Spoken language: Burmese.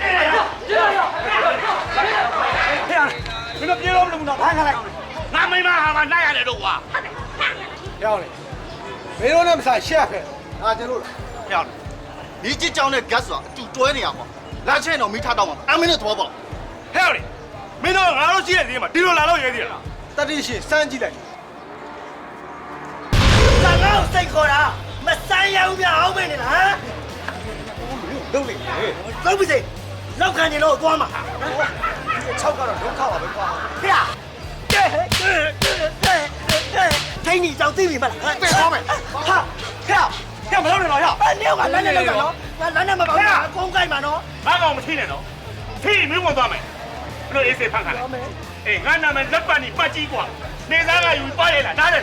ဖေရမင်းတို့ပြေလို့မလို့တော့ဘာခလိုက်ငါမိမဟာမနိုင်ရတယ်တော့ကွာရောင်းလေမင်းတို့နဲ့မဆိုင်ရှက်ခဲ့အာကျွန်တော်ဖျောက်ဒီကြစ်ကြောင်နဲ့ gas ဆိုတာအတူတွဲနေရမှာလာချင်တော့မိထားတော့မှာအမင်းနဲ့သဘောပေါက်ဟဲ့လေမင်းတို့ငါတို့ရှိတဲ့ဒီမှာဒီလိုလာလို့ရဲသေးလားတတိရှင်စမ်းကြည့်လိုက်ငါငါ့ကိုစိတ်ခေါ်တာမဆန်းရဘူးပြအောင်မင်းနေလား လုံးလိမ့်လေသုံးပါစေလောက်ခံနေလို့သွားမှာ6ကတော့ဒုက္ခပါပဲကွာဖေကဲကဲကဲကဲဒိန်းကြီးကြောင်သိပြီမလားတဲ့သွားမယ်ဟာဖေဟဲ့မလုပ်နဲ့တော့ရအဲ့နေကလမ်းနဲ့လောက်တာနော်ငါလမ်းနဲ့မပေါဘူးအကုန်ကြိုက်မှာနော်ငါကောင်မထိနဲ့နော်ထိမင်းဝင်သွားမယ်ဘလို့အေးစေဖန်ခါလိုက်အေးငါနာမည်လက်ပတ်နီပတ်ကြီးကွာနေသားကယူပါလေလားနားတယ်